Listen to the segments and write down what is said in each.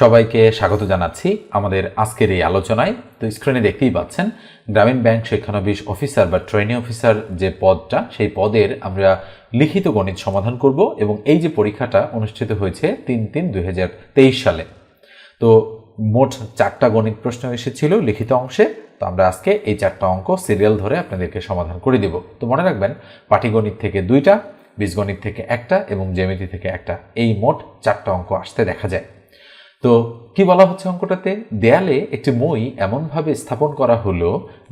সবাইকে স্বাগত জানাচ্ছি আমাদের আজকের এই আলোচনায়। তো স্ক্রিনে দেখতেই পাচ্ছেন, গ্রামীণ ব্যাংক শিক্ষানবিশ অফিসার বা ট্রেনিং অফিসার যে পদটা, সেই পদের আমরা লিখিত গণিত সমাধান করব এবং এই যে পরীক্ষাটা অনুষ্ঠিত হয়েছে তিন তিন দুই সালে। তো মোট চারটা গণিত প্রশ্ন এসেছিল লিখিত অংশে, তো আমরা আজকে এই চারটা অঙ্ক সিরিয়াল ধরে আপনাদেরকে সমাধান করে দিব। তো মনে রাখবেন, পাটিগণিত থেকে দুইটা, বীজগণিত থেকে একটা এবং জ্যামিতি থেকে একটা, এই মোট চারটা অঙ্ক আসতে দেখা যায়। তো কি বলা হচ্ছে অঙ্কটাতে? দেয়ালে একটি মই এমনভাবে স্থাপন করা হলো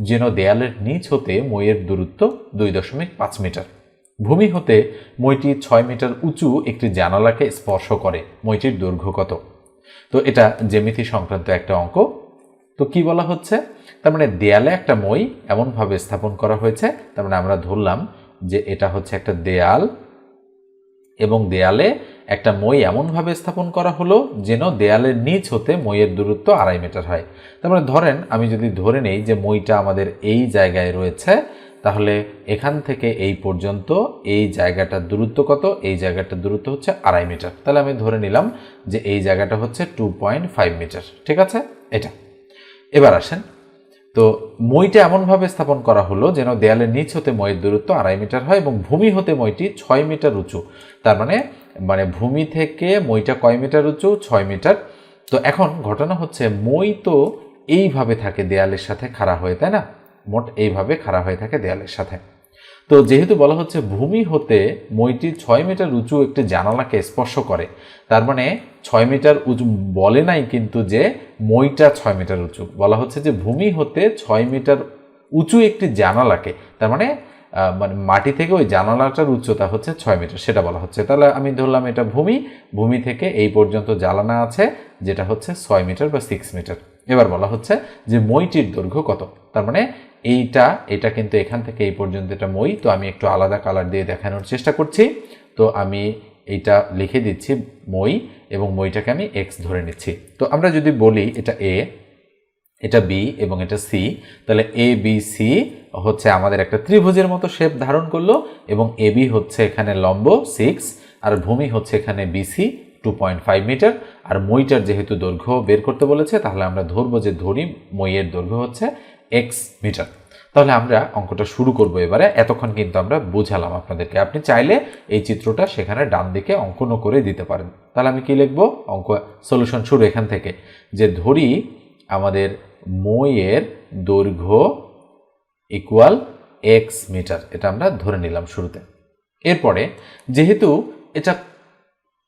যেন দেয়ালের নিচ হতে মইয়ের দূরত্ব দুই দশমিক পাঁচ মিটার। ভূমি হতে মইটি ছয় মিটার উঁচু একটি জানালাকে স্পর্শ করে, মইটির দৈর্ঘ্য কত? তো এটা জ্যামিতি সংক্রান্ত একটা অঙ্ক। তো কি বলা হচ্ছে? তার মানে দেয়ালে একটা মই এমনভাবে স্থাপন করা হয়েছে, তার মানে আমরা ধরলাম যে এটা হচ্ছে একটা দেয়াল এবং দেয়ালে একটা মই এমনভাবে স্থাপন করা হলো যেন দেয়ালের নিচ হতে মইয়ের দূরত্ব আড়াই মিটার হয়। তার মানে ধরেন, আমি যদি ধরে নেই যে মইটা আমাদের এই জায়গায় রয়েছে, তাহলে এখান থেকে এই পর্যন্ত এই জায়গাটার দূরত্ব কত? এই জায়গাটার দূরত্ব হচ্ছে আড়াই মিটার। তাহলে আমি ধরে নিলাম যে এই জায়গাটা হচ্ছে টু পয়েন্ট ফাইভ মিটার। ঠিক আছে? এটা। এবার আসেন। তো মইটা এমনভাবে স্থাপন করা হলো যেন দেয়ালের নিচ হতে মইয়ের দূরত্ব আড়াই মিটার হয় এবং ভূমি হতে মইটি ছয় মিটার উঁচু। তার মানে মানে ভূমি থেকে মইটা কয় মিটার উঁচু? ছয় মিটার। তো এখন ঘটনা হচ্ছে, মই তো এইভাবে থাকে দেয়ালের সাথে খাড়া হয়ে, তাই না? মোট এইভাবে খাড়া হয়ে থাকে দেয়ালের সাথে। তো যেহেতু বলা হচ্ছে ভূমি হতে মইটি ছয় মিটার উঁচু একটি জানালাকে স্পর্শ করে, তার মানে ছয় মিটার উঁচু বলে নাই কিন্তু যে মইটা ছয় মিটার উঁচু। বলা হচ্ছে যে ভূমি হতে ছয় মিটার উঁচু একটি জানালাকে, তার মানে মানে মাটি থেকে ওই জানালাটার উচ্চতা হচ্ছে ছয় মিটার, সেটা বলা হচ্ছে। তাহলে আমি ধরলাম এটা ভূমি ভূমি থেকে এই পর্যন্ত জ্বালানা আছে, যেটা হচ্ছে ছয় মিটার বা সিক্স মিটার। এবার বলা হচ্ছে যে মইটির দৈর্ঘ্য কত? তার মানে এইটা, এটা কিন্তু এখান থেকে এই পর্যন্ত এটা মই, তো আমি একটু আলাদা কালার দিয়ে দেখানোর চেষ্টা করছি। তো আমি এইটা লিখে দিচ্ছি, মই, এবং মইটাকে আমি এক্স ধরে নিচ্ছি। তো আমরা যদি বলি এটা এ এটা বি এবং এটা সি তাহলে এ বি সি হচ্ছে আমাদের একটা ত্রিভুজের মতো শেপ ধারণ করল এবং এ বি হচ্ছে এখানে লম্ব সিক্স আর ভূমি হচ্ছে এখানে BC two point five metre আর মইটার যেহেতু দৈর্ঘ্য বের করতে বলেছে, তাহলে আমরা ধরবো যে ধরি মইয়ের দৈর্ঘ্য হচ্ছে এক্স মিটার তাহলে আমরা অঙ্কটা শুরু করব এবারে, এতক্ষণ কিন্তু আমরা বুঝালাম আপনাদেরকে। আপনি চাইলে এই চিত্রটা সেখানে ডান দিকে অঙ্কনও করে দিতে পারেন। তাহলে আমি কি লিখব? অঙ্ক সলিউশন শুরু এখান থেকে। যে ধরি আমাদের মইয়ের দৈর্ঘ্য ইকুয়াল এক্স মিটার এটা আমরা ধরে নিলাম শুরুতে। এরপরে যেহেতু এটা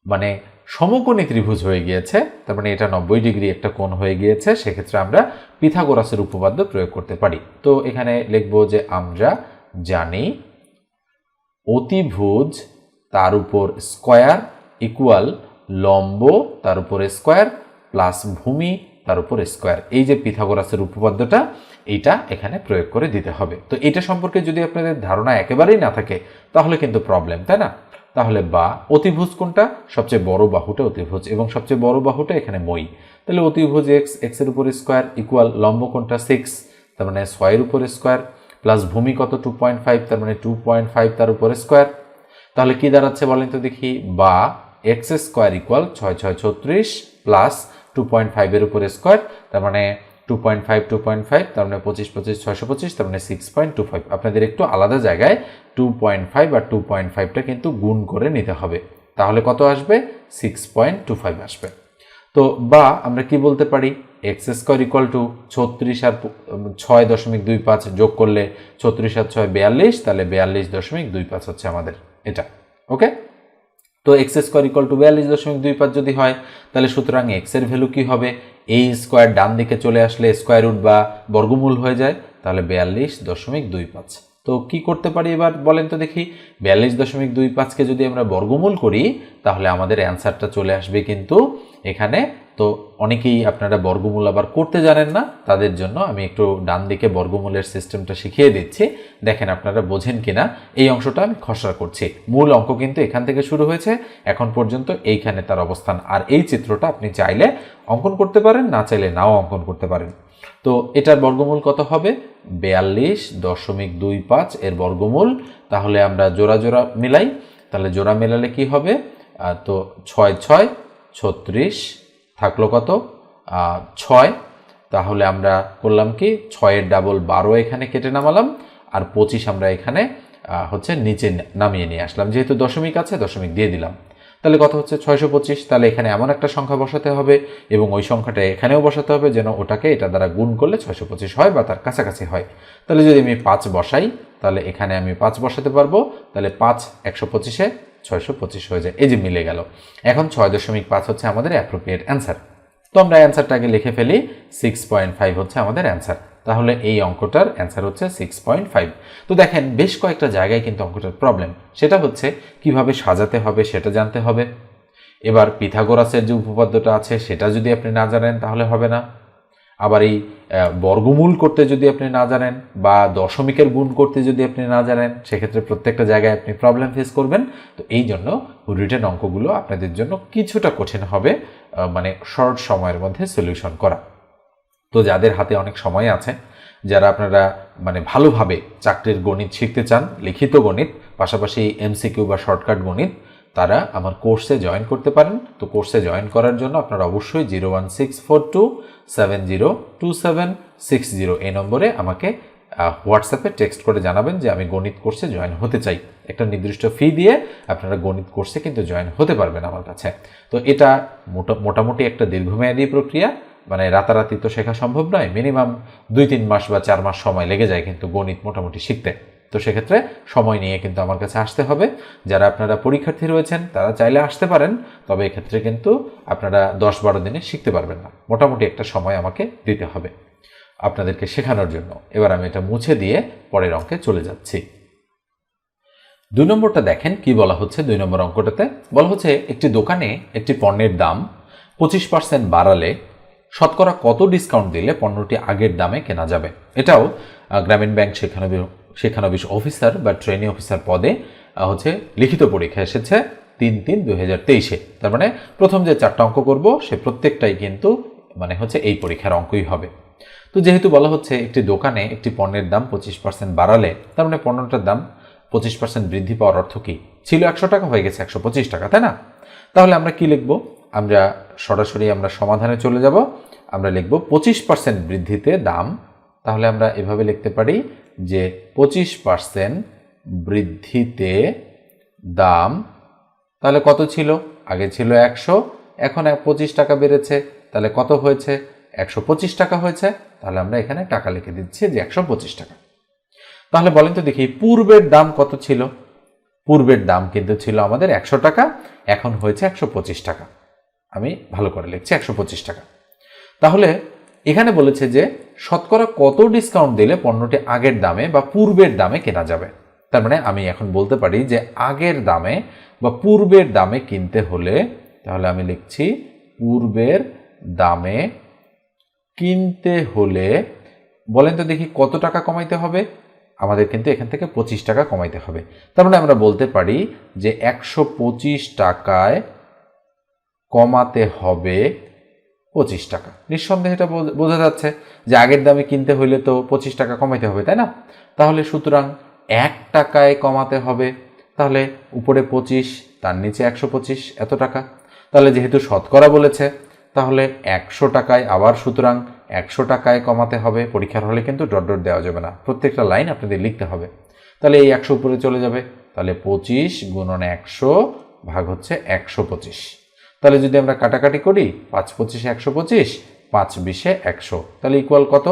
মানে সমকোণী ত্রিভুজ হয়ে গিয়েছে, তার মানে এটা নব্বই ডিগ্রি একটা কোণ হয়ে গিয়েছে, সেক্ষেত্রে আমরা পিথাগোরাসের উপপাদ্য প্রয়োগ করতে পারি। তো এখানে লিখব যে আমরা জানি অতিভুজ তার উপর স্কয়ার ইকুয়াল লম্ব তার উপর স্কয়ার প্লাস ভূমি তার উপর স্কোয়ার এই যে পিথাগোরাসের উপপাদ্যটা, এইটা এখানে প্রয়োগ করে দিতে হবে। তো এটা সম্পর্কে যদি আপনাদের ধারণা একেবারেই না থাকে, তাহলে কিন্তু প্রবলেম তাই না? তাহলে বা অতিভুজ কোনটা? সবচেয়ে বড় বাহুটা অতিভুজ, এবং সবচেয়ে বড় বাহুটা এখানে মই। তাহলে অতিভুজ এক্স এক্সের উপর স্কোয়ার ইকুয়াল লম্ব কোনটা? সিক্স তার মানে ছয়ের উপর স্কোয়ার প্লাস ভূমি কত? টু পয়েন্ট ফাইভ তার মানে টু পয়েন্ট ফাইভ তার উপর স্কোয়ার তাহলে কি দাঁড়াচ্ছে বলেন তো দেখি, বা এক্স স্কোয়ার ইকুয়াল ছয় ছয়, ছত্রিশ প্লাস টু পয়েন্ট ফাইভের উপরে স্কোয়ার তার মানে two point five two point five তার মানে পঁচিশ পঁচিশ, ছয়শো পঁচিশ, তার মানে সিক্স পয়েন্ট টু ফাইভ আপনাদের একটু আলাদা জায়গায় টু পয়েন্ট ফাইভ আর টু পয়েন্ট ফাইভটা কিন্তু গুণ করে নিতে হবে। তাহলে কত আসবে? সিক্স পয়েন্ট টু ফাইভ আসবে। তো বা আমরা কি বলতে পারি? এক্স স্কোয়ার ইকুয়াল টু ছত্রিশ আর ছয় দশমিক দুই পাঁচ যোগ করলে ছত্রিশ আর ছয় বিয়াল্লিশ, তাহলে বিয়াল্লিশ দশমিক দুই পাঁচ হচ্ছে আমাদের এটা। ওকে তো এক্স স্কোয়ার ইকুয়াল টু বিয়াল্লিশ দশমিক দুই পাঁচ যদি হয়, তাহলে সুতরাং এক্সের ভ্যালু কি হবে? এই স্কোয়ার ডান দিকে চলে আসলে স্কোয়ার রুট বা বর্গমূল হয়ে যায়, তাহলে বিয়াল্লিশ দশমিক দুই পাঁচ। তো কি করতে পারি এবার বলেন তো দেখি, বিয়াল্লিশ দশমিক দুই পাঁচকে যদি আমরা বর্গমূল করি, তাহলে আমাদের অ্যান্সারটা চলে আসবে কিন্তু এখানে। তো অনেকেই আপনারা বর্গমূল আবার করতে জানেন না, তাদের জন্য আমি একটু ডান দিকে বর্গমূলের সিস্টেমটা শিখিয়ে দিচ্ছি। দেখেন আপনারা বোঝেন কিনা, এই অংশটা আমি খসড়া করছি। মূল অঙ্ক কিন্তু এখান থেকে শুরু হয়েছে, এখন পর্যন্ত এইখানে তার অবস্থান। আর এই চিত্রটা আপনি চাইলে অঙ্কন করতে পারেন, না চাইলে নাও অঙ্কন করতে পারেন। তো এটার বর্গমূল কত হবে? বিয়াল্লিশ দশমিক দুই পাঁচ এর বর্গমূল। তাহলে আমরা জোড়া জোড়া মিলাই, তাহলে জোড়া মেলালে কি হবে? তো ছয় ছয় ছত্রিশ থাকল কত? ছয়। তাহলে আমরা করলাম কি? ছয়ের ডাবল বারো এখানে কেটে নামালাম, আর পঁচিশ আমরা এখানে হচ্ছে নিচে নামিয়ে নিয়ে আসলাম। যেহেতু দশমিক আছে, দশমিক দিয়ে দিলাম। তাহলে কত হচ্ছে? ছয়শো পঁচিশ। তাহলে এখানে এমন একটা সংখ্যা বসাতে হবে, এবং ওই সংখ্যাটা এখানেও বসাতে হবে, যেন ওটাকে এটা দ্বারা গুণ করলে ছয়শো পঁচিশ হয় বা তার কাছাকাছি হয়। তাহলে যদি আমি পাঁচ বসাই, তাহলে এখানে আমি পাঁচ বসাতে পারব। তাহলে পাঁচ একশো পঁচিশে ছয়শো পঁচিশ হয়ে যায়। এই যে মিলে গেল। এখন ছয় দশমিক পাঁচ হচ্ছে আমাদের অ্যাপ্রোপ্রিয়েট অ্যান্সার তো আমরা অ্যান্সারটাকে লিখে ফেলি সিক্স পয়েন্ট ফাইভ হচ্ছে আমাদের অ্যান্সার তাহলে এই অঙ্কটার অ্যান্সার হচ্ছে সিক্স পয়েন্ট ফাইভ তো দেখেন, বেশ কয়েকটা জায়গায় কিন্তু অঙ্কটার প্রবলেম সেটা হচ্ছে কীভাবে সাজাতে হবে সেটা জানতে হবে। এবার পিথাগোরাসের যে উপপাদ্যটা আছে, সেটা যদি আপনি না জানেন তাহলে হবে না। আবার এই বর্গমূল করতে যদি আপনি না জানেন বা দশমিকের গুণ করতে যদি আপনি না জানেন, সেক্ষেত্রে প্রত্যেকটা জায়গায় আপনি প্রবলেম ফেস করবেন। তো এই জন্য রিটেন অঙ্কগুলো আপনাদের জন্য কিছুটা কঠিন হবে মানে শর্ট সময়ের মধ্যে সলিউশন করা। তো যাদের হাতে অনেক সময় আছে, যারা আপনারা মানে ভালোভাবে চাকরির গণিত শিখতে চান, লিখিত গণিত, পাশাপাশি এমসিকিউ বা শর্টকাট গণিত তারা আমার কোর্সে জয়েন করতে পারেন। তো কোর্সে জয়েন করার জন্য আপনারা অবশ্যই zero one six four two seven zero two seven six zero এই নম্বরে আমাকে হোয়াটসঅ্যাপে টেক্সট করে জানাবেন যে আমি গণিত কোর্সে জয়েন হতে চাই। একটা নির্দিষ্ট ফি দিয়ে আপনারা গণিত কোর্সে কিন্তু জয়েন হতে পারবেন আমার কাছে। তো এটা মোটা, মোটামুটি একটা দীর্ঘমেয়াদী প্রক্রিয়া। মানে রাতারাতি তো শেখা সম্ভব নয়। মিনিমাম দুই তিন মাস বা চার মাস সময় লেগে যায় কিন্তু গণিত মোটামুটি শিখতে। তো সেক্ষেত্রে সময় নিয়ে কিন্তু আমার কাছে আসতে হবে। যারা আপনারা পরীক্ষার্থী রয়েছেন, তারা চাইলে আসতে পারেন, তবে এক্ষেত্রে কিন্তু আপনারা দশ বারো দিনে শিখতে পারবেন না। মোটামুটি একটা সময় আমাকে দিতে হবে আপনাদেরকে শেখানোর জন্য। এবার আমি এটা মুছে দিয়ে পরের অঙ্কে চলে যাচ্ছি। দুই নম্বরটা দেখেন কি বলা হচ্ছে দুই নম্বর অঙ্কটাতে। বলা হচ্ছে, একটি দোকানে একটি পণ্যের দাম পঁচিশ পার্সেন্ট বাড়ালে শতকরা কত ডিসকাউন্ট দিলে পণ্যটি আগের দামে কেনা যাবে? এটাও গ্রামীণ ব্যাংক শিক্ষানবিশ শিক্ষানবিশ অফিসার বা ট্রেনিং অফিসার পদে হচ্ছে লিখিত পরীক্ষা এসেছে তিন তিন দু হাজার তেইশে। তার মানে প্রথম যে চারটা অঙ্ক করব, সে প্রত্যেকটাই কিন্তু মানে হচ্ছে এই পরীক্ষার অঙ্কই হবে। তো যেহেতু বলা হচ্ছে একটি দোকানে একটি পণ্যের দাম পঁচিশ পার্সেন্ট বাড়ালে, তার মানে পণ্যটার দাম পঁচিশ পার্সেন্ট বৃদ্ধি পাওয়ার অর্থ কী? ছিল একশো টাকা, হয়ে গেছে একশো পঁচিশ টাকা, তাই না? তাহলে আমরা কি লিখব? আমরা সরাসরি আমরা সমাধানে চলে যাব। আমরা লিখব পঁচিশ পার্সেন্ট বৃদ্ধিতে দাম তাহলে আমরা এভাবে লিখতে পারি যে পঁচিশ পার্সেন্ট বৃদ্ধিতে দাম, তাহলে কত ছিল? আগে ছিল একশো, এখন পঁচিশ টাকা বেড়েছে, তাহলে কত হয়েছে? একশো পঁচিশ টাকা হয়েছে, তাহলে আমরা এখানে টাকা লিখে দিচ্ছি যে একশো পঁচিশ টাকা। তাহলে বলেন তো দেখি, পূর্বের দাম কত ছিল? পূর্বের দাম কিন্তু ছিল আমাদের একশো টাকা, এখন হয়েছে একশো পঁচিশ টাকা। আমি ভালো করে লিখছি, একশো পঁচিশ টাকা। তাহলে এখানে বলেছে যে, শতকরা কত ডিসকাউন্ট দিলে পণ্যটি আগের দামে বা পূর্বের দামে কেনা যাবে? তার মানে আমি এখন বলতে পারি যে, আগের দামে বা পূর্বের দামে কিনতে হলে, তাহলে আমি লিখছি পূর্বের দামে কিনতে হলে, বলেন তো দেখি কত টাকা কমাইতে হবে? আমাদের কিন্তু এখান থেকে পঁচিশ টাকা কমাইতে হবে। তার মানে আমরা বলতে পারি যে, একশো পঁচিশ টাকায় কমাতে হবে পঁচিশ টাকা। নিঃসন্দেহে এটা বোঝ- যাচ্ছে যে আগের দামে কিনতে হইলে তো পঁচিশ টাকা কমাইতে হবে, তাই না? তাহলে সুতরাং এক টাকায় কমাতে হবে। তাহলে উপরে পঁচিশ, তার নিচে একশো পঁচিশ, এত টাকা। তাহলে যেহেতু শতকরা বলেছে, তাহলে একশো টাকায় আবার সুতরাং একশো টাকায় কমাতে হবে। পরীক্ষার হলে কিন্তু ডট ডট দেওয়া যাবে না। প্রত্যেকটা লাইন আপনাদের লিখতে হবে। তাহলে এই একশো উপরে চলে যাবে। তাহলে পঁচিশ গুণন একশো ভাগ হচ্ছে একশো পঁচিশ। তাহলে যদি আমরা কাটাকাটি করি, পাঁচ পঁচিশে একশো পঁচিশ, পাঁচ বিশে একশো, তাহলে ইকুয়াল কত?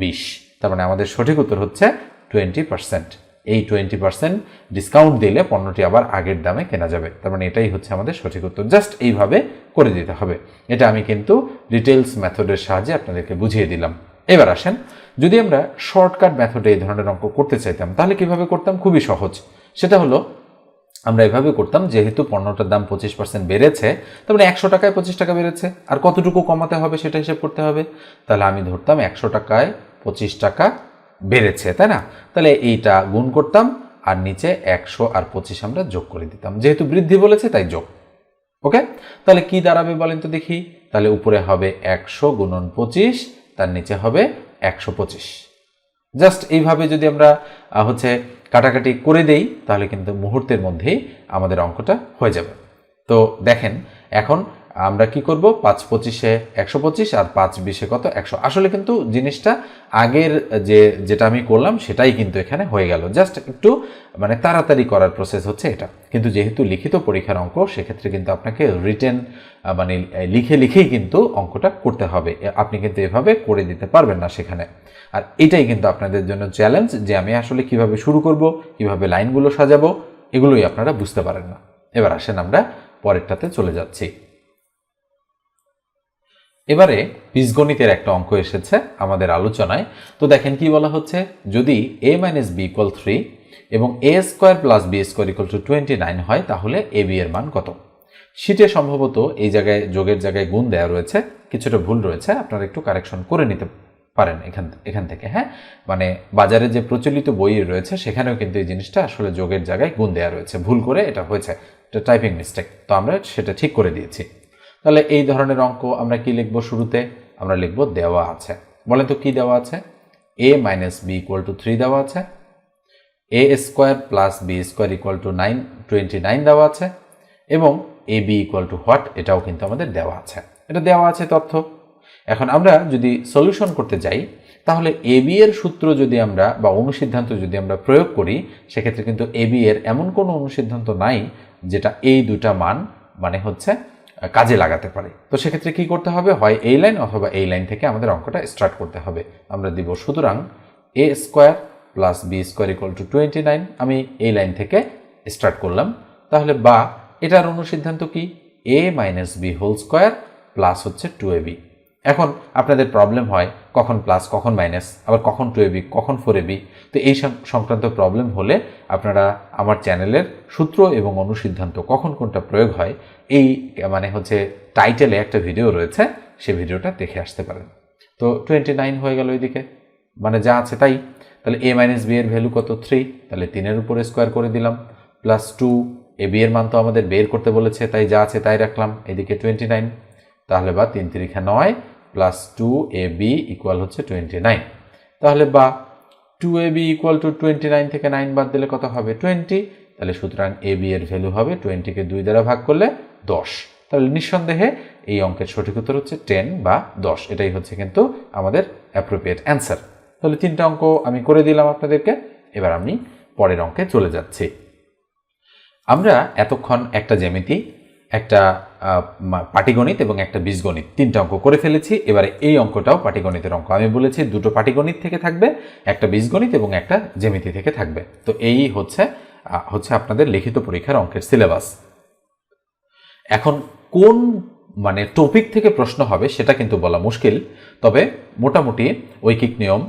বিশ। তার মানে আমাদের সঠিক উত্তর হচ্ছে টোয়েন্টি পার্সেন্ট এই টোয়েন্টি পার্সেন্ট ডিসকাউন্ট দিলে পণ্যটি আবার আগের দামে কেনা যাবে। তার মানে এটাই হচ্ছে আমাদের সঠিক উত্তর। জাস্ট এইভাবে করে দিতে হবে। এটা আমি কিন্তু ডিটেলস মেথডের সাহায্যে আপনাদেরকে বুঝিয়ে দিলাম। এবার আসেন, যদি আমরা শর্টকাট মেথডে এই ধরনের অঙ্ক করতে চাইতাম, তাহলে কীভাবে করতাম? খুবই সহজ। সেটা হলো আমরা এভাবে করতাম, যেহেতু পণ্যটার দাম পঁচিশ পার্সেন্ট বেড়েছে, তার মানে একশো টাকায় পঁচিশ টাকা বেড়েছে। আর কতটুকু কমাতে হবে সেটা হিসেব করতে হবে। তাহলে আমি ধরতাম একশো টাকায় পঁচিশ টাকা বেড়েছে, তাই না? তাহলে এইটা গুণ করতাম, আর নিচে একশো আর পঁচিশ আমরা যোগ করে দিতাম। যেহেতু বৃদ্ধি বলেছে, তাই যোগ। ওকে? তাহলে কি দাঁড়াবে বলেন তো দেখি। তাহলে উপরে হবে একশো গুণন পঁচিশ, তার নিচে হবে একশো পঁচিশ। জাস্ট এইভাবে যদি আমরা হচ্ছে কাটাকাটি করে দেই তাহলে কিন্তু মুহূর্তের মধ্যেই আমাদের অঙ্কটা হয়ে যাবে। তো দেখেন এখন আমরা কি করব? পাঁচ পঁচিশে একশো পঁচিশ আর পাঁচ বিশে কত? একশো। আসলে কিন্তু জিনিসটা আগের যে, যেটা আমি করলাম সেটাই কিন্তু এখানে হয়ে গেল। জাস্ট একটু মানে তাড়াতাড়ি করার প্রসেস হচ্ছে এটা। কিন্তু যেহেতু লিখিত পরীক্ষার অঙ্ক, সেক্ষেত্রে কিন্তু আপনাকে রিটেন মানে লিখে লিখেই কিন্তু অঙ্কটা করতে হবে। আপনি কিন্তু এভাবে করে দিতে পারবেন না সেখানে। আর এটাই কিন্তু আপনাদের জন্য চ্যালেঞ্জ যে, আমি আসলে কীভাবে শুরু করব, কীভাবে লাইনগুলো সাজাবো, এগুলোই আপনারা বুঝতে পারেন না। এবার আসেন আমরা পরেরটাতে চলে যাচ্ছি। এবারে বীজগণিতের একটা অঙ্ক এসেছে আমাদের আলোচনায়। তো দেখেন কি বলা হচ্ছে? যদি A minus B equal three এবং A square plus B square equal to twenty nine হয়, তাহলে এ বি এর মান কত? শীটে সম্ভবত এই জায়গায়, যোগের জায়গায় গুণ দেওয়া রয়েছে। কিছুটা ভুল রয়েছে, আপনারা একটু কারেকশন করে নিতে পারেন এখান এখান থেকে হ্যাঁ? মানে বাজারে যে প্রচলিত বই রয়েছে, সেখানেও কিন্তু এই জিনিসটা আসলে যোগের জায়গায় গুণ দেওয়া রয়েছে। ভুল করে এটা হয়েছে। এটা টাইপিং মিস্টেক তো আমরা সেটা ঠিক করে দিয়েছি। তাহলে এই ধরনের অঙ্ক আমরা কি লিখব শুরুতে? আমরা লিখব দেওয়া আছে। বলেন তো কি দেওয়া আছে? A minus B equal to three দেওয়া আছে। A square plus B square equal to nine twenty nine দেওয়া আছে। এবং A B equal to what এটাও কিন্তু আমাদের দেওয়া আছে। এটা দেওয়া আছে তথ্য। এখন আমরা যদি সলিউশন করতে যাই, তাহলে এ বি এর সূত্র যদি আমরা বা অনুসিদ্ধান্ত যদি আমরা প্রয়োগ করি, সেক্ষেত্রে কিন্তু এ বি এর এমন কোনো অনুসিদ্ধান্ত নাই, যেটা এই দুটা মান মানে হচ্ছে কাজে লাগাতে পারে। তো সেক্ষেত্রে কি করতে হবে? হয় এই লাইন অথবা এই লাইন থেকে আমাদের অঙ্কটা স্টার্ট করতে হবে। আমরা দিব সুতরাং A square plus B square equal to twenty nine আমি এই লাইন থেকে স্টার্ট করলাম। তাহলে বা এটার অনুসিদ্ধান্ত কি? A minus B whole square plus হচ্ছে টু এ বি এখন আপনাদের প্রবলেম হয় কখন প্লাস কখন মাইনাস আবার কখন টু এবি কখন ফোর এবি তো এই সংক্রান্ত প্রবলেম হলে আপনারা আমার চ্যানেলের সূত্র এবং অনুসিদ্ধান্ত কখন কোনটা প্রয়োগ হয়, এই মানে হচ্ছে টাইটেলে একটা ভিডিও রয়েছে, সে ভিডিওটা দেখে আসতে পারেন। তো টোয়েন্টি নাইন হয়ে গেল ওইদিকে মানে যা আছে তাই। তাহলে এ মাইনাস বি এর ভ্যালু কত? থ্রি তাহলে তিনের উপরে স্কোয়ার করে দিলাম। প্লাস টু এ বি এর মান তো আমাদের বের করতে বলেছে, তাই যা আছে তাই রাখলাম। এদিকে টোয়েন্টি নাইন তাহলে বা তিন তিরিখা নয়। Plus two A B equal হচ্ছে টোয়েন্টি নাইন তাহলে বা two A B equal to twenty nine থেকে নাইন বাদ দিলে কত হবে? টোয়েন্টি তাহলে সুতরাং এ বি এর ভ্যালু হবে টোয়েন্টিকে দুই দ্বারা ভাগ করলে দশ। তাহলে নিঃসন্দেহে এই অঙ্কের সঠিক উত্তর হচ্ছে টেন বা দশ। এটাই হচ্ছে কিন্তু আমাদের অ্যাপ্রোপ্রিয়েট অ্যান্সার তাহলে তিনটা অঙ্ক আমি করে দিলাম আপনাদেরকে। এবার আমি পরের অঙ্কে চলে যাচ্ছি। আমরা এতক্ষণ একটা জ্যামিতি একটা পাটিগণিত এবং একটা বীজগণিত। তিনটা অঙ্ক করে ফেলেছি, এবারে এই অঙ্কটাও পাটিগণিতের অঙ্ক। আমি বলেছি দুটো পাটিগণিত থেকে থাকবে, একটা বীজগণিত এবং একটা জ্যামিতি থেকে থাকবে। তো এই হচ্ছে হচ্ছে আপনাদের লিখিত পরীক্ষার অঙ্কের সিলেবাস। এখন কোন মানে টপিক থেকে প্রশ্ন হবে সেটা কিন্তু বলা মুশকিল, তবে মোটামুটি ঐকিক নিয়ম,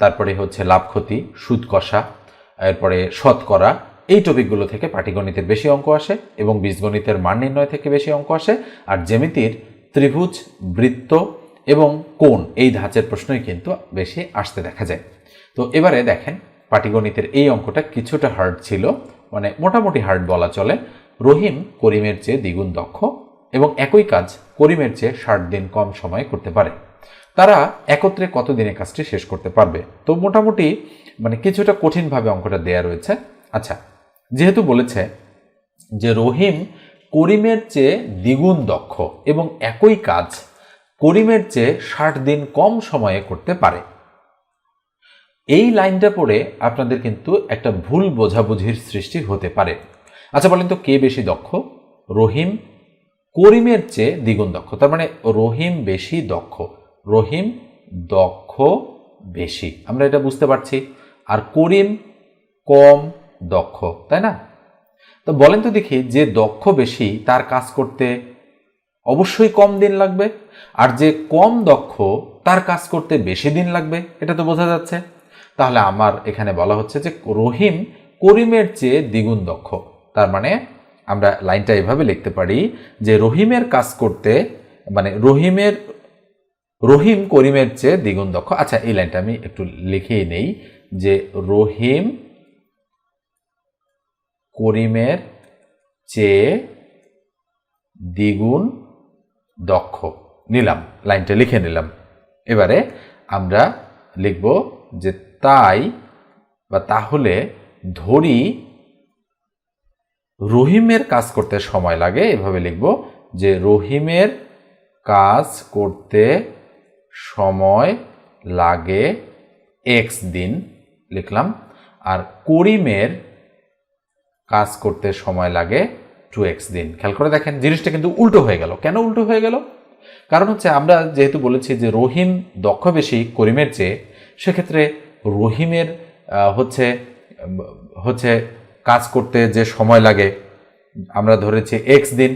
তারপরে হচ্ছে লাভ ক্ষতি, সুদ কষা, এরপরে শতকরা এই টপিকগুলো থেকে পাটিগণিতের বেশি অঙ্ক আসে এবং বীজগণিতের মান নির্ণয় থেকে বেশি অঙ্ক আসে। আর জ্যামিতির ত্রিভুজ, বৃত্ত এবং কোণ এই ধাঁচের প্রশ্নই কিন্তু বেশি আসতে দেখা যায়। তো এবারে দেখেন, পাটিগণিতের এই অঙ্কটা কিছুটা হার্ড ছিল মানে মোটামুটি হার্ড বলা চলে। রহিম করিমের চেয়ে দ্বিগুণ দক্ষ এবং একই কাজ করিমের চেয়ে ষাট দিন কম সময়ে করতে পারে। তারা একত্রে কত দিনে কাজটি শেষ করতে পারবে? তো মোটামুটি মানে কিছুটা কঠিনভাবে অঙ্কটা দেয়া রয়েছে। আচ্ছা যেহেতু বলেছে যে রহিম করিমের চেয়ে দ্বিগুণ দক্ষ এবং একই কাজ করিমের চেয়ে ষাট দিন কম সময়ে করতে পারে। এই লাইনটা পড়ে আপনাদের কিন্তু একটা ভুল বোঝাবুঝির সৃষ্টি হতে পারে। আচ্ছা বলেন তো কে বেশি দক্ষ? রহিম করিমের চেয়ে দ্বিগুণ দক্ষ। তার মানে রহিম বেশি দক্ষ। রহিম দক্ষ বেশি। আমরা এটা বুঝতে পারছি। আর করিম কম দক্ষ, তাই না? তো বলেন তো দেখি, যে দক্ষ বেশি তার কাজ করতে অবশ্যই কম দিন লাগবে, আর যে কম দক্ষ তার কাজ করতে বেশি দিন লাগবে, এটা তো বোঝা যাচ্ছে। তাহলে আমার এখানে বলা হচ্ছে যে রহিম করিমের চেয়ে দ্বিগুণ দক্ষ। তার মানে আমরা লাইনটা এভাবে লিখতে পারি যে রহিমের কাজ করতে মানে রহিমের, রহিম করিমের চেয়ে দ্বিগুণ দক্ষ। আচ্ছা এই লাইনটা আমি একটু লিখেই নেই যে রহিম করিমের চেয়ে দ্বিগুণ দক্ষ। নিলাম, লাইনটা লিখে নিলাম। এবারে আমরা লিখব যে তাই বা তাহলে ধরি রহিমের কাজ করতে সময় লাগে। এভাবে লিখব যে রহিমের কাজ করতে সময় লাগে এক্স দিন। লিখলাম। আর করিমের কাজ করতে সময় লাগে টু এক্স দিন। খেয়াল করে দেখেন, জিনিসটা কিন্তু উল্টো হয়ে গেল। কেন উল্টো হয়ে গেল? কারণ হচ্ছে আমরা যেহেতু বলেছি যে রহিম দক্ষ বেশি করিমের চেয়ে, সেক্ষেত্রে রহিমের হচ্ছে হচ্ছে কাজ করতে যে সময় লাগে, আমরা ধরেছি এক্স দিন,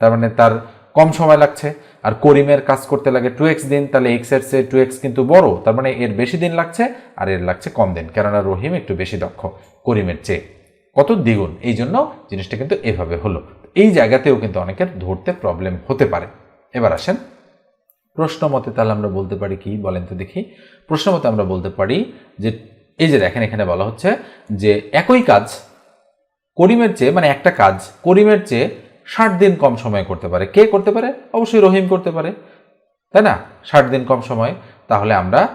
তার মানে তার কম সময় লাগছে। আর করিমের কাজ করতে লাগে টু এক্স দিন, তাহলে এক্সের চেয়ে টু এক্স কিন্তু বড়, তার মানে এর বেশি দিন লাগছে, আর এর লাগছে কম দিন। কেননা রহিম একটু বেশি দক্ষ করিমের চেয়ে। কত দ্বিগুণ। এই জন্য জিনিসটা কিন্তু এভাবে হলো। এই জায়গাতেও কিন্তু অনেকের ধরতে প্রবলেম হতে পারে। এবার আসেন। প্রশ্ন মতে তাহলে আমরা বলতে পারি কি? বলেন তো দেখি। প্রশ্ন মতে আমরা বলতে পারি যে, এই যে দেখেন, এখানে বলা হচ্ছে যে, একই কাজ করিমের চেয়ে মানে একটা কাজ করিমের চেয়ে ষাট দিন কম সময় করতে পারে। কে করতে পারে? অবশ্যই রহিম করতে পারে। তাই না? ষাট দিন কম সময়। তাহলে আমরা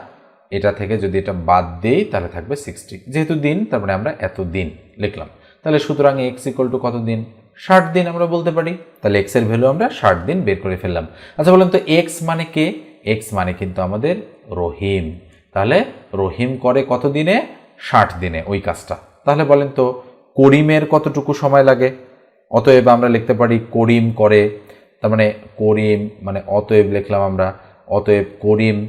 এটা থেকে যদি এটা বাদ দিই, তাহলে থাকবে সিক্সটি যেহেতু দিন, তার মানে আমরা এত দিন লিখলাম। তাহলে সুতরাং এক্স ইকুয়াল টু কত দিন? ষাট দিন আমরা বলতে পারি। তাহলে এক্সের ভ্যালু আমরা ষাট দিন বের করে ফেললাম। আচ্ছা বলেন তো এক্স মানে কে? এক্স মানে কিন্তু আমাদের রহিম। তাহলে রহিম করে কত দিনে? ষাট দিনে ওই কাজটা। তাহলে বলেন তো, করিমের কতটুকু সময় লাগে? অতএব আমরা লিখতে পারি করিম করে, তার মানে করিম মানে অতএব লিখলাম আমরা, অতএব করিম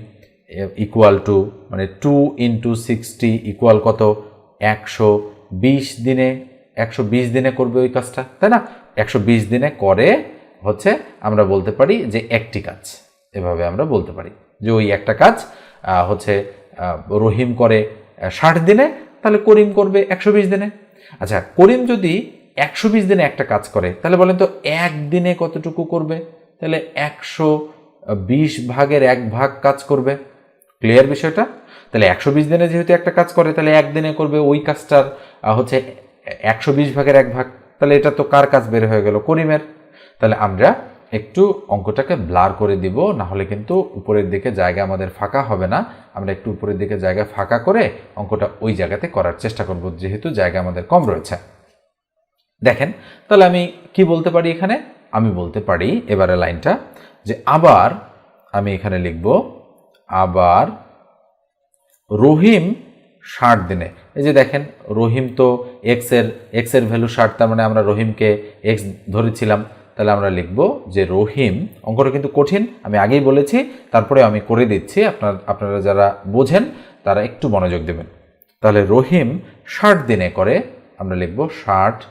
ইকুয়াল টু মানে টু ইন্টু সিক্সটি ইকুয়াল কত? একশো বিশ দিনে, একশো বিশ দিনে করবে ওই কাজটা, তাই না? একশো বিশ দিনে করে হচ্ছে আমরা বলতে পারি যে একটি কাজ, এভাবে আমরা বলতে পারি। যে ওই একটা কাজ হচ্ছে রহিম করে ষাট দিনে, তাহলে করিম করবে একশো বিশ দিনে। আচ্ছা করিম যদি একশো বিশ দিনে একটা কাজ করে, তাহলে বলেন তো একদিনে কতটুকু করবে? তাহলে একশো বিশ ভাগের এক ভাগ কাজ করবে। ক্লিয়ার বিষয়টা? তাহলে একশো বিশ দিনে যেহেতু একটা কাজ করে, তাহলে একদিনে করবে ওই কাজটার হচ্ছে একশো বিশ ভাগের এক ভাগ, তাহলে এটা তো কার কাজ বের হয়ে গেল? করিমের। তাহলে আমরা একটু অঙ্কটাকে ব্লার করে দিব, না হলে কিন্তু উপরের দিকে জায়গা আমাদের ফাঁকা হবে না। আমরা একটু উপরের দিকে জায়গা ফাঁকা করে অঙ্কটা ওই জায়গাতে করার চেষ্টা করব, যেহেতু জায়গা আমাদের কম রয়েছে। দেখেন, তাহলে আমি কি বলতে পারি এখানে? আমি বলতে পারি এবারে লাইনটা যে আবার আমি এখানে লিখব আবার রহিম ষাট দিনে। এই যে দেখেন, রহিম তো এক্সের এক্সের ভ্যালু ষাট, তার মানে আমরা রহিমকে এক্স ধরেছিলাম। তাহলে আমরা লিখব যে রহিম, অঙ্কটা কিন্তু কঠিন, আমি আগেই বলেছি তারপরে আমি করে দিচ্ছি, আপনার, আপনারা যারা বোঝেন, তারা একটু মনোযোগ দেবেন। তাহলে রহিম ষাট দিনে করে, আমরা লিখব ষাট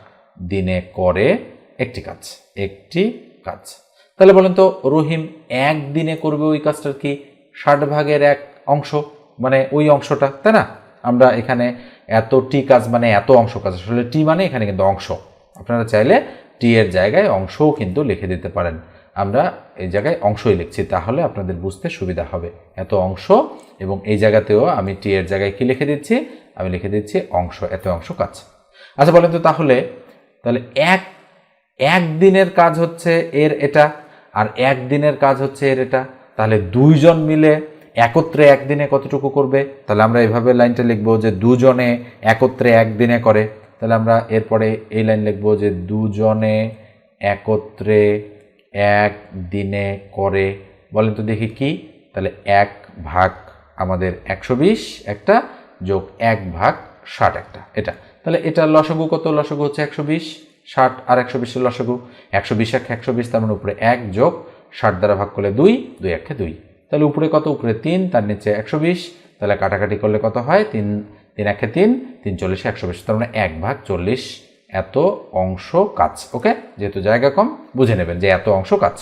দিনে করে একটি কাজ একটি কাজ। তাহলে বলেন তো, রহিম এক দিনে করবে ওই কাজটার কি? ষাট ভাগের এক অংশ মানে ওই অংশটা, তাই না? আমরা এখানে এত টি কাজ মানে এত অংশ কাজ, আসলে টি মানে এখানে কিন্তু অংশ। আপনারা চাইলে টি এর জায়গায় অংশও কিন্তু লিখে দিতে পারেন। আমরা এই জায়গায় অংশই লিখছি, তাহলে আপনাদের বুঝতে সুবিধা হবে। এত অংশ এবং এই জায়গাতেও আমি টি এর জায়গায় কি লিখে দিচ্ছি? আমি লিখে দিচ্ছি অংশ, এত অংশ কাজ। আচ্ছা বলেন তো তাহলে তাহলে এক, একদিনের কাজ হচ্ছে এর এটা, আর একদিনের কাজ হচ্ছে এর এটা। তাহলে দুইজন মিলে একত্রে একদিনে কতটুকু করবে? তাহলে আমরা এভাবে লাইনটা লিখব যে দুজনে একত্রে একদিনে করে। তাহলে আমরা এরপরে এই লাইন লিখব যে দুজনে একত্রে এক দিনে করে। বলেন তো দেখি কি? তাহলে এক ভাগ আমাদের একশো বিশ, একটা যোগ এক ভাগ ষাট একটা। এটা। তাহলে এটা লসগু কত? লসগু হচ্ছে একশো বিশ, ষাট আর একশো বিশের লসগু। একশো বিশ এক, একশো বিশ তার মানে উপরে এক যোগ ষাট দ্বারা ভাগ করলে দুই দুই একে দুই। তাহলে উপরে কত? উপরে তিন, তার নিচে একশো বিশ। তাহলে কাটাকাটি করলে কত হয়? তিন তিন একে তিন তিন চল্লিশে একশো বিশ। তার মানে এক ভাগ চল্লিশ এত অংশ কাজ, ওকে? যেহেতু জায়গা কম, বুঝে নেবেন যে এত অংশ কাজ।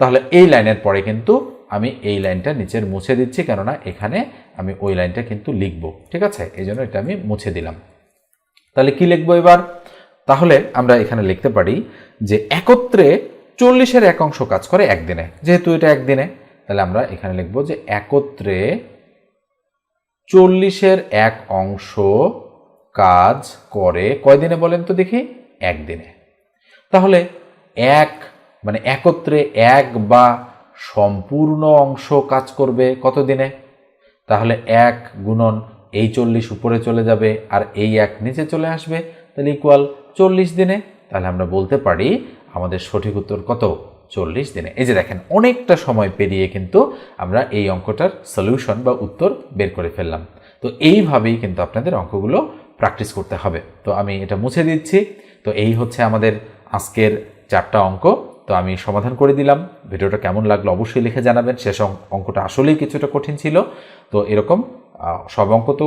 তাহলে এই লাইনের পরে কিন্তু আমি এই লাইনটা নিচের মুছে দিচ্ছি, কেননা এখানে আমি ওই লাইনটা কিন্তু লিখব, ঠিক আছে? এই জন্য এটা আমি মুছে দিলাম। তাহলে কি লিখব এবার? তাহলে আমরা এখানে লিখতে পারি যে একত্রে চল্লিশের এক অংশ কাজ করে একদিনে। যেহেতু এটা একদিনে, তাহলে আমরা এখানে লিখব যে একত্রে চল্লিশের এক অংশ কাজ করে কয়দিনে বলেন তো দেখি? একদিনে। তাহলে এক মানে একত্রে এক বা সম্পূর্ণ অংশ কাজ করবে কত দিনে তাহলে এক গুণন এই চল্লিশ উপরে চলে যাবে আর এই এক নিচে চলে আসবে, তাহলে ইকুয়াল চল্লিশ দিনে। তাহলে আমরা বলতে পারি আমাদের সঠিক উত্তর কত? চল্লিশ দিনে। এই যে দেখেন, অনেকটা সময় পেরিয়ে কিন্তু আমরা এই অঙ্কটার সলিউশন বা উত্তর বের করে ফেললাম। তো এইভাবেই কিন্তু আপনাদের অঙ্কগুলো প্র্যাকটিস করতে হবে। তো আমি এটা মুছে দিচ্ছি। তো এই হচ্ছে আমাদের আজকের চারটা অঙ্ক। তো আমি সমাধান করে দিলাম। ভিডিওটা কেমন লাগল অবশ্যই লিখে জানাবেন। শেষ অঙ্কটা আসলেই কিছুটা কঠিন ছিল। তো এরকম সব অঙ্ক তো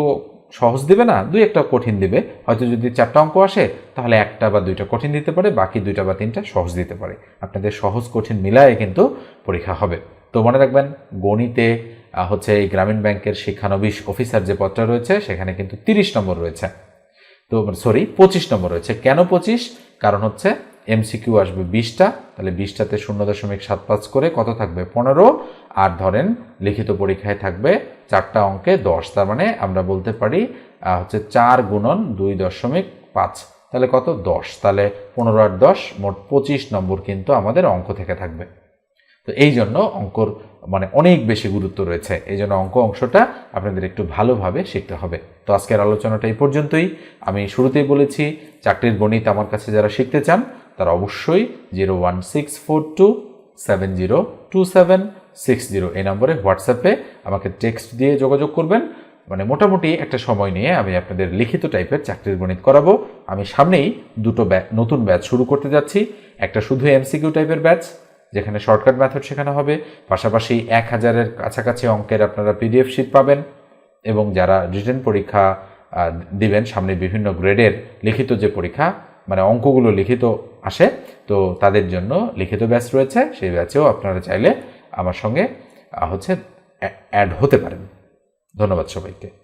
সহজ দিবে না, দুই একটা কঠিন দিবে। হয়তো যদি চারটা অঙ্ক আসে, তাহলে একটা বা দুইটা কঠিন দিতে পারে, বাকি দুইটা বা তিনটা সহজ দিতে পারে। আপনাদের সহজ কঠিন মিলায়ে কিন্তু পরীক্ষা হবে। তো মনে রাখবেন, গণিতে হচ্ছে এই গ্রামীণ ব্যাংকের শিক্ষানবিশ অফিসার যে পদটা রয়েছে, সেখানে কিন্তু তিরিশ নম্বর রয়েছে। তো সরি পঁচিশ নম্বর রয়েছে। কেন পঁচিশ? কারণ হচ্ছে এমসিকিউ আসবে বিশটা, তাহলে বিশটাতে শূন্য দশমিক সাত পাঁচ করে কত থাকবে? পনেরো। আর ধরেন, লিখিত পরীক্ষায় থাকবে চারটা অঙ্কে দশ, তার মানে আমরা বলতে পারি হচ্ছে চার গুণন দুই দশমিক পাঁচ। তাহলে কত? দশ। তাহলে পনেরো আর দশ, মোট পঁচিশ নম্বর কিন্তু আমাদের অঙ্ক থেকে থাকবে। তো এই জন্য অঙ্কর মানে অনেক বেশি গুরুত্ব রয়েছে। এই জন্য অঙ্ক অংশটা আপনাদের একটু ভালোভাবে শিখতে হবে। তো আজকের আলোচনাটা এই পর্যন্তই। আমি শুরুতেই বলেছি, চাকরির গণিত আমার কাছে যারা শিখতে চান, তারা অবশ্যই zero one six four two seven zero two seven six zero এই নম্বরে হোয়াটসঅ্যাপে আমাকে টেক্সট দিয়ে যোগাযোগ করবেন। মানে মোটামুটি একটা সময় নিয়ে আমি আপনাদের লিখিত টাইপের চাকরির গণিত করাবো। আমি সামনেই দুটো নতুন ব্যাচ শুরু করতে যাচ্ছি। একটা শুধু এমসিকিউ টাইপের ব্যাচ, যেখানে শর্টকাট মেথড শেখানো হবে। পাশাপাশি এক হাজারের কাছাকাছি অঙ্কের আপনারা পিডিএফ শিট পাবেন এবং যারা রিটেন পরীক্ষা দিবেন সামনে বিভিন্ন গ্রেডের লিখিত যে পরীক্ষা মানে অঙ্কগুলো লিখিত আসে, তো তাদের জন্য লিখিত ব্যাচ রয়েছে। সেই ব্যাচেও আপনারা চাইলে আমার সঙ্গে হচ্ছে অ্যাড হতে পারেন। ধন্যবাদ সবাইকে।